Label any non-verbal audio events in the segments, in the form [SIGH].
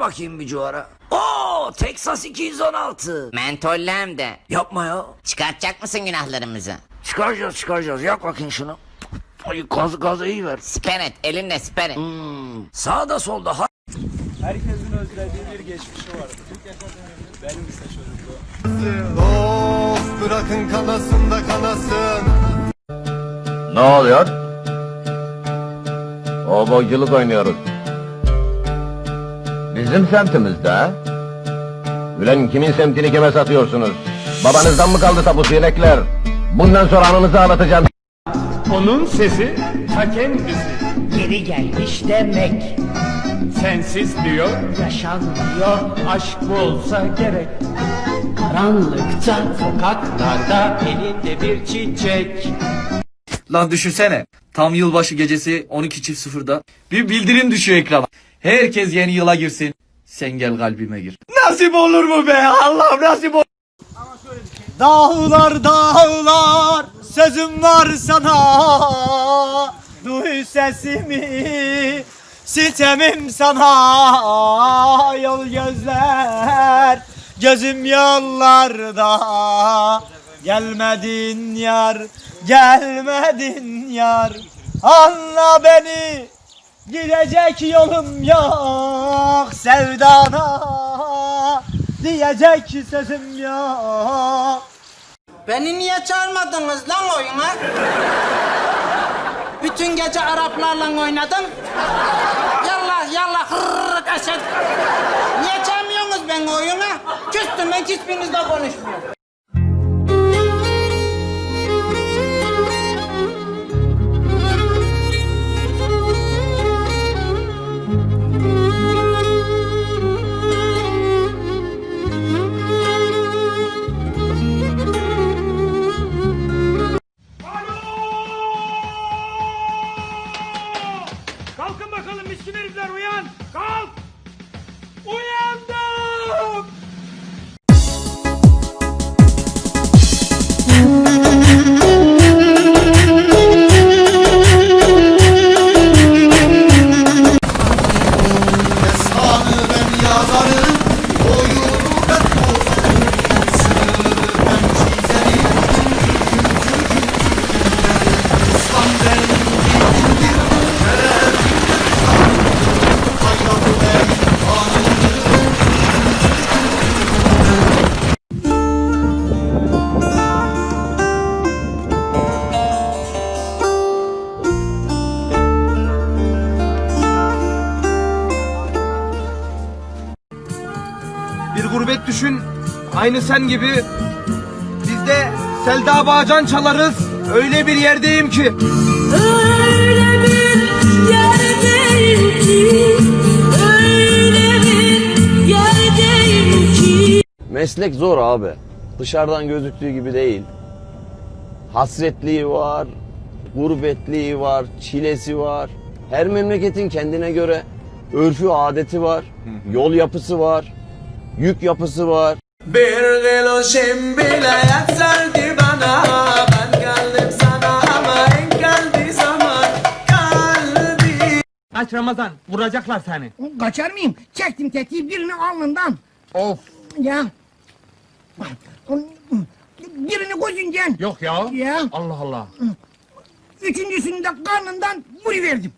bakayım bir cuvara. Oo Texas 216. Mentollü hem de. Yapma ya. Çıkartacak mısın günahlarımızı? Çıkaracağız çıkaracağız. Yak bakayım şunu. Ay gaz, gazı iyi ver. Siper et, elinle siper et. Hmm. Sağda solda ha- Herkesin özlediği bir geçmişi vardı. Benim ise çocukluğum. Of bırakın kanasın da kanasın. Ne oluyor? Obacılık oynuyoruz. Bizim semtimizde. Ulan kimin semtini kime satıyorsunuz? Babanızdan mı kaldı tapu sinekler? Bundan sonra anınızı ağlatacağım. Onun sesi ta kendisi. Geri gelmiş demek Sensiz diyor, yaşanmıyor aşk bu olsa gerek. karanlıkta Sokaklarda elinde bir çiçek. Lan düşünsene. Tam yılbaşı gecesi 12.00'da bir bildirim düşüyor ekrana. Herkes yeni yıla girsin. Sen gel kalbime gir. Nasip olur mu be? Allah'ım nasip olur. Dağlar dağlar sözüm var sana Duy sesimi sitemim sana Yol gözler gözüm yollarda Gelmedin yar gelmedin yar Anla beni Gidecek yolum yok sevdana Diyecek sözüm yok Beni niye çağırmadınız lan oyuna? Bütün gece Araplarla oynadın. Yallah yallah hırrrr kaşet. Niye çağırmıyorsunuz beni oyuna? Küstüm ben hiçbirinizle konuşmuyorum. Bir gurbet düşün, aynı sen gibi. Biz de Selda Bağcan çalarız. Öyle bir yerdeyim ki. Öyle bir yerdeyim ki Öyle bir yerdeyim ki Meslek zor abi. Dışarıdan gözüktüğü gibi değil. Hasretliği var, gurbetliği var, çilesi var. Her memleketin kendine göre örfü adeti var, yol yapısı var, yük yapısı var. Bir kilo şimbile yatsaldı bana Ben geldim sana ama en geldi zaman kalbi Aç Ramazan vuracaklar seni. Kaçar mıyım? Çektim tetiği birini alnından Of Ya Birini gözünden Yok ya. Ya Allah Allah. Üçüncüsünü de karnından vuruverdim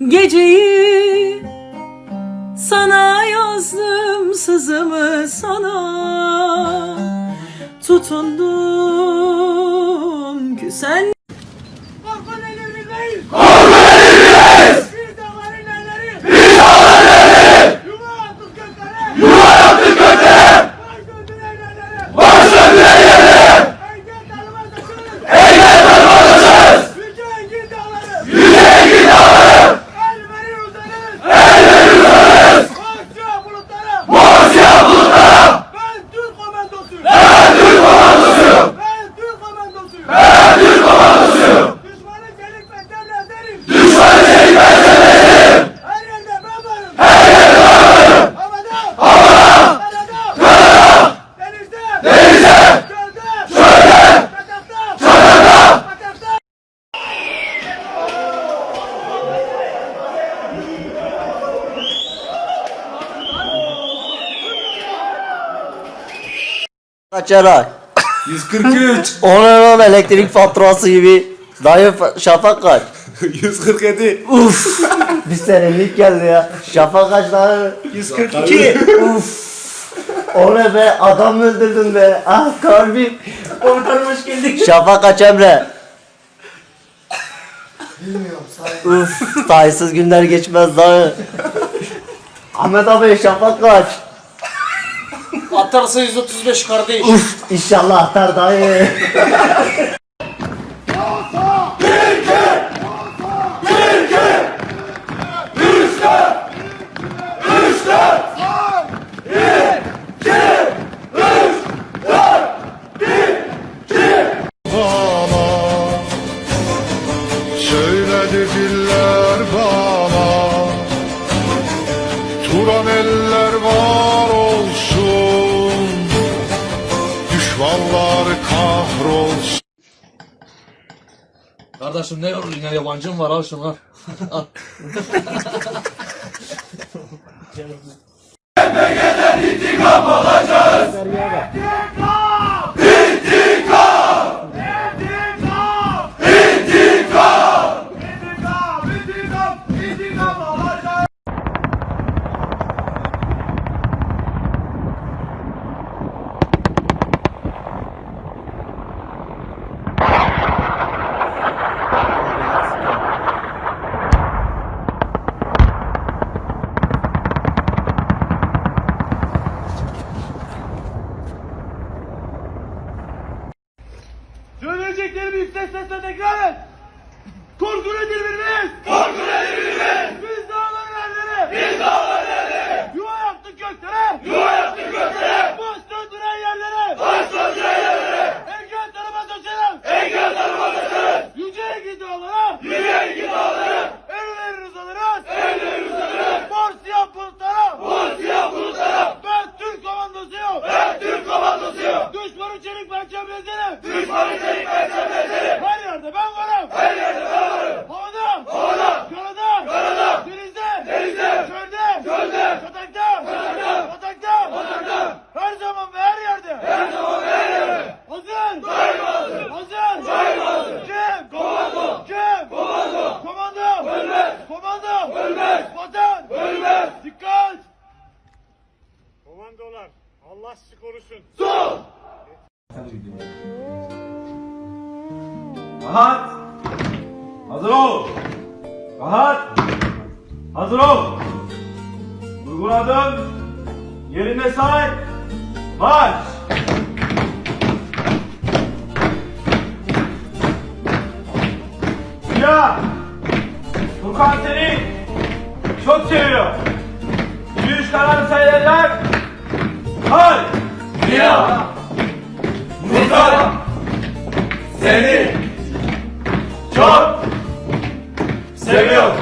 Geceyi sana yazdım sızımı sana Tutundum. Küsen kaç Eray? 143. O ne lan elektrik faturası gibi. Dayı fa- şafak kaç? [LAUGHS] 147. Uf. Bir senelik geldi ya. Şafak kaç dayı? 142. Uf. O ne be adam öldürdün be. Ah kalbim. Kurtarmış geldik. Şafak kaç Emre? Bilmiyorum say. Uf sayısız günler geçmez dayı. Ahmet abi şafak kaç? Atarsa 135 kardeş. Uf inşallah atar dayı. bana Kardeşim ne yoruldun ya? Yabancım var al. [LAUGHS] Şunu al. Söyleyeceklerimi yüksek sesle tekrar et. Korku nedir bilmeyiz. Korku nedir bilmeyiz. Biz dağların erleri. Biz dağların erleri. Yuva yaptık göklere. Yuva yaptık göklere. Baş döndüren yerlere. Baş döndüren yerlere. Allah sizi korusun. Sol. Rahat. Hazır ol. Rahat. Hazır ol. Uyguladım. Yerine say. Marş. Ya. Furkan seni çok seviyor. Yürüyüş kararı sayılacak. Hay. Ya. Furkan seni çok seviyorum.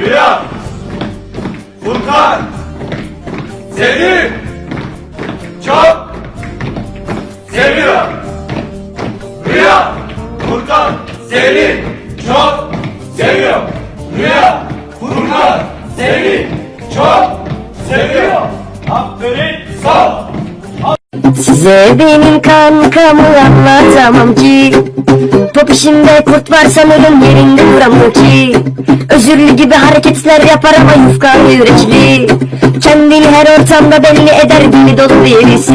Rüya Furkan seni çok seviyorum. Rüya Furkan seni çok seviyorum. Rüya Furkan seni çok seviyorum. Size benim kankamı anlatamam ki. Top işinde kurt var sanırım yerinde duramıyor ki. Özürlü gibi hareketler yapar ama yufka yürekli. Kendini her ortamda belli eder dili dolu birisi